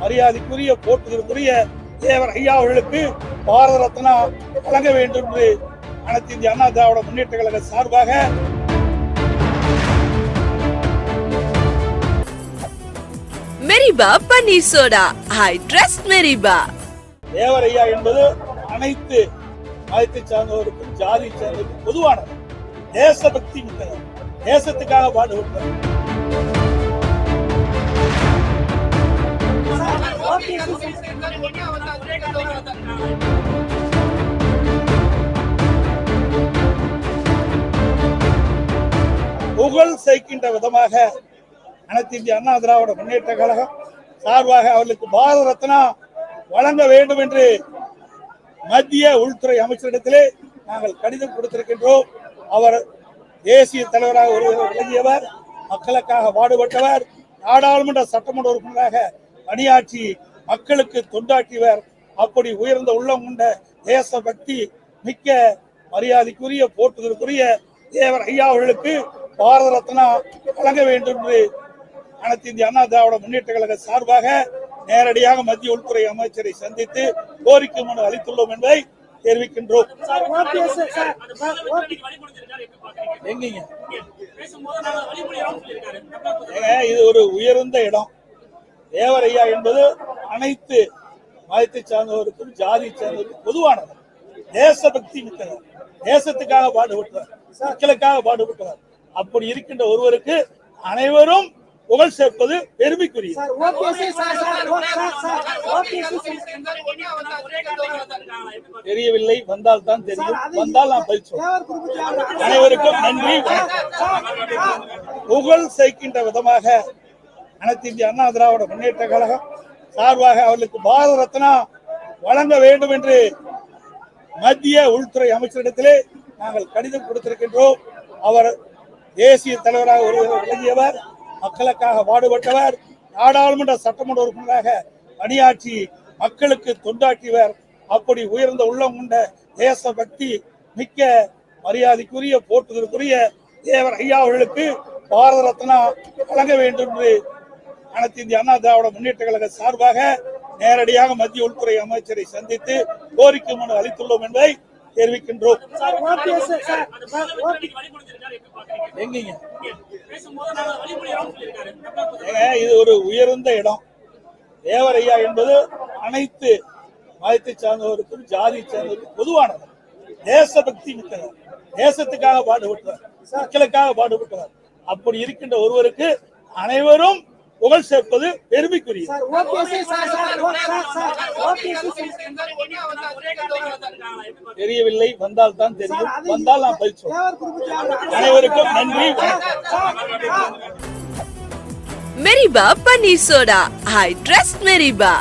மரியாதைக்குரிய போட்டுதலுக்குரிய தேவர் ஐயா அவர்களுக்கு பாரத ரத்னா வழங்க வேண்டும் என்று அனைத்து இந்திய அண்ணா திராவிட முன்னேற்ற கழக சார்பாக மெரிபா பன்னீர் சோடா. I trust மெரிபா. தேவர் ஐயா என்பது அனைத்து மதத்தை சார்ந்தவருக்கும் ஜாதி சார்ந்தவருக்கும் பொதுவானது தேசபக்தி மிக்கது தேசத்துக்காக பாடுபட்டவர். புகழ் சேர்க்கின்ற விதமாக அனைத்து இந்திய அண்ணா திராவிட முன்னேற்ற கழகம் சார்பாக அவர்களுக்கு பாரத ரத்னா வழங்க வேண்டும் என்று மத்திய உள்துறை அமைச்சரிடத்திலே நாங்கள் கடிதம் கொடுத்திருக்கின்றோம். அவர் தேசிய தலைவராக விளங்கியவர் மக்களுக்காக பாடுபட்டவர் நாடாளுமன்ற சட்டமன்ற உறுப்பினராக பணியாற்றி மக்களுக்கு தொண்டாற்றியவர். அப்படி உயர்ந்த உள்ளம் கொண்ட தேசபக்தி மிக்க மரியாதைக்குரிய போற்றுதலுக்குரிய தேவர் ஐயா அவர்களுக்கு பாரத ரத்னா வழங்க வேண்டும் என்று அனைத்து இந்திய அண்ணா திராவிட முன்னேற்ற கழக சார்பாக நேரடியாக மத்திய உள்துறை அமைச்சரை சந்தித்து கோரிக்கை மனு அளித்துள்ளோம் என்பதை தெரிவிக்கின்றோம். எங்கீங்க இது ஒரு உயர்ந்த இடம். தேவரையா என்பது அனைத்து மதத்தை சார்ந்தவருக்கும் ஜாதி சார்ந்தவருக்கும் பொதுவானது. தேசபக்தி மிக்கது தேசத்துக்காக பாடுபட்டவர். மக்களுக்காக பாடுபட்டவர். அப்படி இருக்கின்ற ஒருவருக்கு அனைவரும் புகழ் சேர்ப்பது பெருமைக்குரியது. தெரியவில்லை வந்தால் தான் தெரியும். வந்தால் நான் பதில் சொல்றேன். அனைவருக்கும் நன்றி. புகழ் சேர்க்கின்ற விதமாக அனைத்து இந்திய அண்ணா திராவிட முன்னேற்ற கழகம் சார்பாக அவர்களுக்கு பாரத ரத்னா வழங்க வேண்டும் என்று மத்திய உள்துறை அமைச்சரிடத்திலே நாங்கள் கடிதம் கொடுத்திருக்கின்றோம். அவர் தேசிய தலைவராக ஒருவர் விளங்கியவர் மக்களுக்காக பாடுபட்டவர் நாடாளுமன்ற சட்டமன்ற உறுப்பினராக பணியாற்றி மக்களுக்கு தொண்டாற்றியவர் அப்படி உயர்ந்த உள்ளம் கொண்ட தேசபக்தி மிக்க மரியாதைக்குரிய போற்றுதலுக்குரிய தேவர் ஐயா அவர்களுக்கு பாரத ரத்னா வழங்க வேண்டும் என்று அனைத்து இந்திய அண்ணா திராவிட முன்னேற்ற கழக சார்பாக நேரடியாக மத்திய உள்துறை அமைச்சரை சந்தித்து கோரிக்கை மனு அளித்துள்ளோம் என்பதை தெரிவிக்கின்றோம். எங்கீங்க? இது ஒரு உயர்ந்த இடம். தேவரையா என்பது அனைத்து மதத்தை சார்ந்தவருக்கும் ஜாதி சார்ந்தவருக்கும் பொதுவானது தேசபக்தி மிக்கவர். தேசத்துக்காக பாடுபட்டவர். மக்களுக்காக பாடுபட்டவர். அப்படி இருக்கின்ற ஒருவருக்கு அனைவரும் புகழ் சேர்ப்பது பெருமைக்குரியது. தெரியவில்லை வந்தால் தான் தெரியும். வந்தால் நான் பதில் சொல்றேன். அனைவருக்கும் நன்றி. Meriba paneer soda. I trust Meriba.